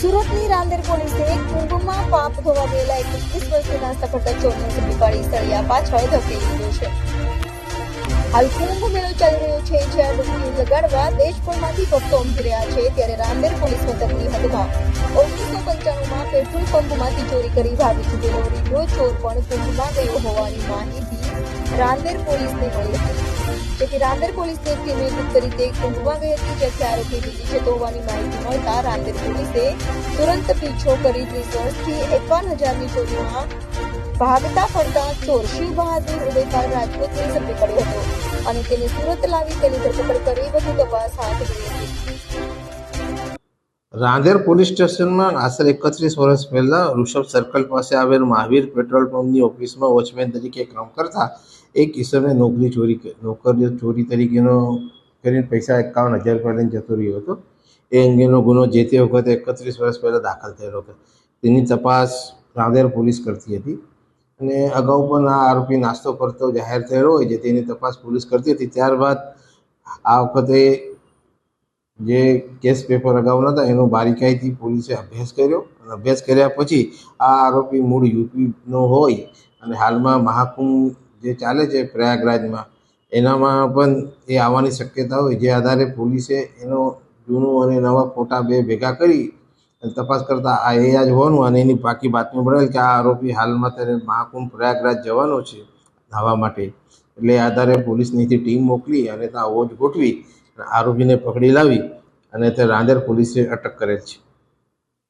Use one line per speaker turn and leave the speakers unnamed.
સુરતની રાંદેર પોલીસે કુંભમાં પાપ ધોવા ગયેલા એકવીસ વર્ષના કરતા ચોરને ઝડપી સળિયા પાછળ ધકેલી દીધો છે. હાલ કુંભ મેળો ચાલી રહ્યો છે, જ્યાં ડુબકી લગાડવા દેશભરમાંથી ભક્તો ઉમટી રહ્યા છે, ત્યારે રાંદેર પોલીસ મથકની હદમાં ઓગણીસો પંચાણુંમાં પેટ્રોલ પંપમાંથી ચોરી કરી ભાગી છૂટેલો રીઢો ચોર પણ કુંભમાં ગયો હોવાની માહિતી રાંદેર પોલીસને મળી હતી. જેથી રાંદેર પોલીસની ટીમે ગુપ્ત રીતે કુંભમાં ગઈ હતી જ્યાંથી આરોપી બીજી જતો હોવાની માહિતી મળતા રાંદેર પોલીસે તુરંત પીછો કરી ત્રીસ વર્ષથી એકાવન હજારની ચોરીમાં ભાગતા ફરતા ચોર શિવ બહાદુર ઉદયપાલ રાજપૂતને ઝડપી પડ્યો હતો અને તેને સુરત લાવી તેની ધરપકડ કરી વધુ તપાસ હાથ ધરી હતી.
રાંદેર પોલીસ સ્ટેશનમાં આશરે એકત્રીસ વર્ષ પહેલા ઋષભ સર્કલ પાસે આવેલ મહાવીર પેટ્રોલ પંપની ઓફિસમાં વોચમેન તરીકે કામ કરતા એક કિશોરને નોકરી ચોરી નોકરીઓ ચોરી તરીકેનો કરીને પૈસા એકાવન હજાર રૂપિયા લઈને જતો રહ્યો હતો. એ અંગેનો ગુનો જે તે વખતે એકત્રીસ વર્ષ પહેલાં દાખલ થયેલો હતો. તેની તપાસ રાંદેર પોલીસ કરતી હતી અને અગાઉ પણ આ આરોપી નાસ્તો કરતો જાહેર થયેલો હોય છે તેની તપાસ પોલીસ કરતી હતી. ત્યારબાદ આ વખતે જે કેસ પેપર અગાઉના હતા એનો બારીકાઈથી પોલીસે અભ્યાસ કર્યો અને અભ્યાસ કર્યા પછી આ આરોપી મૂળ યુપીનો હોય અને હાલમાં મહાકુંભ જે ચાલે છે પ્રયાગરાજમાં, એનામાં પણ એ આવવાની શક્યતા હોય, જે આધારે પોલીસે એનો જૂનું અને નવા ફોટા બે ભેગા કરી અને તપાસ કરતાં આ એ જ હોવાનું અને એની બાકી બાતમી મળેલ કે આ આરોપી હાલમાં ત્યારે મહાકુંભ પ્રયાગરાજ જવાનો છે, નાહવા માટે. એટલે આધારે પોલીસની ટીમ મોકલી અને ત્યાં ઓજ ગોઠવી આરોપીને પકડી લાવી અને તે રાંદેર પોલીસે અટક કરેલ છે.